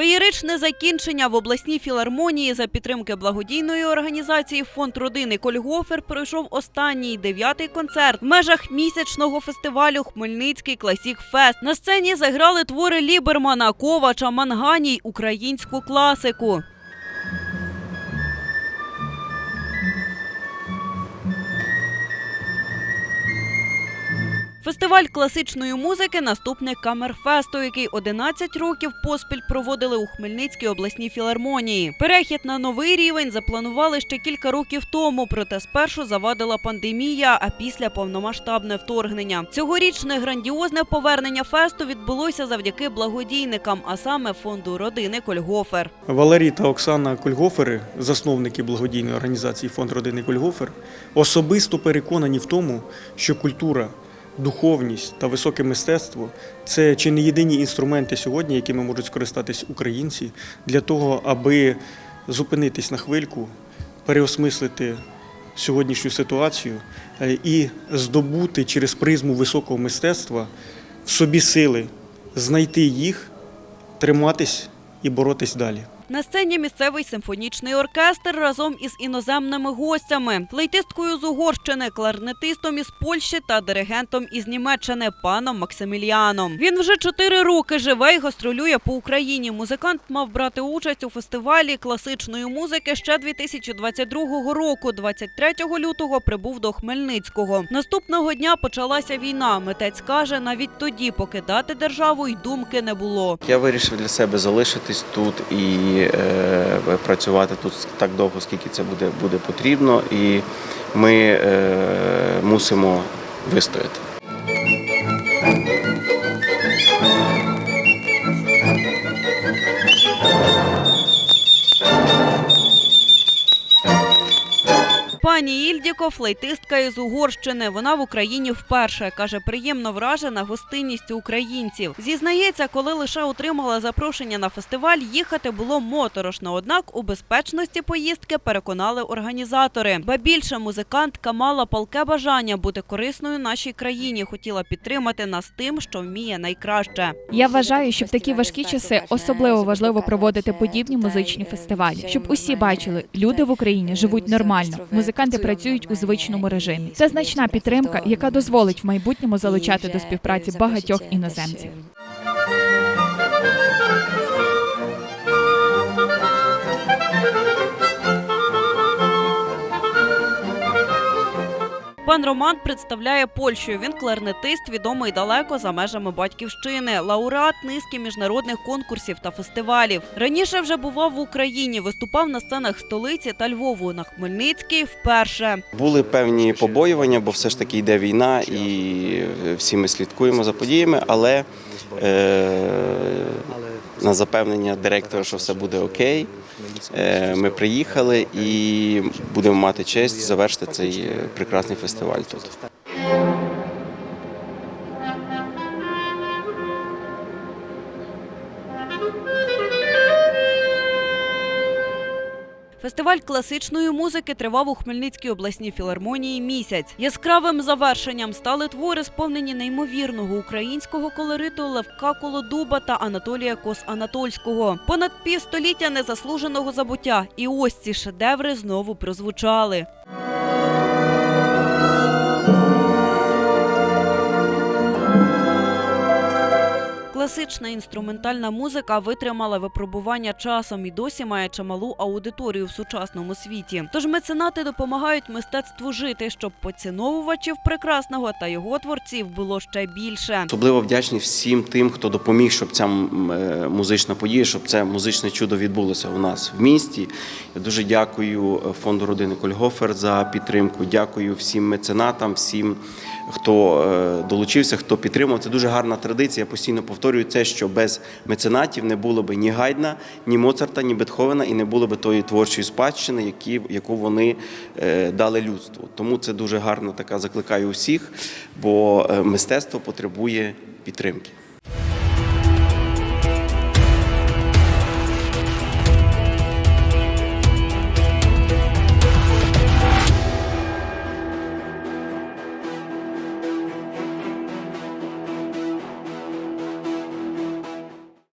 Феєричне закінчення в обласній філармонії за підтримки благодійної організації Фонд родини Кольгофер пройшов останній дев'ятий концерт в межах місячного фестивалю Хмельницький Класік Фест. На сцені заграли твори Лібермана, Ковача, Манганій, українську класику. Фестиваль класичної музики наступник Камерфесту, який 11 років поспіль проводили у Хмельницькій обласній філармонії. Перехід на новий рівень запланували ще кілька років тому, проте спершу завадила пандемія, а після повномасштабне вторгнення. Цьогорічне грандіозне повернення фесту відбулося завдяки благодійникам, а саме фонду родини Кольгофер. Валерій та Оксана Кольгофери, засновники благодійної організації Фонд родини Кольгофер, особисто переконані в тому, що культура, духовність та високе мистецтво це чи не єдині інструменти сьогодні, якими можуть скористатись українці для того, аби зупинитись на хвильку, переосмислити сьогоднішню ситуацію е, і здобути через призму високого мистецтва в собі сили, знайти їх, триматись і боротись далі. На сцені місцевий симфонічний оркестр разом із іноземними гостями, флейтисткою з Угорщини, кларнетистом із Польщі та диригентом із Німеччини паном Максиміліаном. Він вже чотири роки живе і гастролює по Україні. Музикант мав брати участь у фестивалі класичної музики ще 2022 року. 23 лютого прибув до Хмельницького. Наступного дня почалася війна. Митець каже, навіть тоді покидати державу й думки не було. Я вирішив для себе залишитись тут і е, працювати тут так довго, скільки це буде, буде потрібно, і ми е, мусимо вистояти. Пані Ільдіко, флейтистка із Угорщини. Вона в Україні вперше каже, приємно вражена гостинністю українців. Зізнається, коли лише отримала запрошення на фестиваль, їхати було моторошно. Однак у безпечності поїздки переконали організатори. Ба більше музикантка мала палке бажання бути корисною нашій країні. Хотіла підтримати нас тим, що вміє найкраще. Я вважаю, що в такі важкі часи особливо важливо проводити подібні музичні фестивалі, щоб усі бачили, люди в Україні живуть нормально. Музиканти працюють у звичному режимі. Це значна підтримка, яка дозволить в майбутньому залучати до співпраці багатьох іноземців. Пан Роман представляє Польщу. Він кларнетист, відомий далеко за межами батьківщини, лауреат низки міжнародних конкурсів та фестивалів. Раніше вже бував в Україні, виступав на сценах столиці та Львову. На Хмельницький вперше. Були певні побоювання, бо все ж таки йде війна, і всі ми слідкуємо за подіями, але е, на запевнення директора, що все буде окей. е, Ми приїхали і будемо мати честь завершити цей е, прекрасний фестиваль тут. Фестиваль класичної музики тривав у Хмельницькій обласній філармонії місяць. Яскравим завершенням стали твори, сповнені неймовірного українського колориту Левка Колодуба та Анатолія Кос-Анатольського. Понад півстоліття незаслуженого забуття. І ось ці шедеври знову прозвучали. Класична інструментальна музика витримала випробування часом і досі має чималу аудиторію в сучасному світі. Тож меценати допомагають мистецтву жити, щоб поціновувачів прекрасного та його творців було ще більше. Особливо вдячні всім тим, хто допоміг, щоб ця е, музична подія, щоб це музичне чудо відбулося у нас в місті. Я дуже дякую е, фонду родини Кольгофер за підтримку. Дякую всім меценатам, всім, хто е, долучився, хто підтримав. Це дуже гарна традиція. Я постійно повторюю це, що без меценатів не було би ні Гайдна, ні Моцарта, ні Бетховена, і не було би тої творчої спадщини, які, яку вони е, дали людству. Тому це дуже гарно така закликаю усіх, бо е, мистецтво потребує підтримки.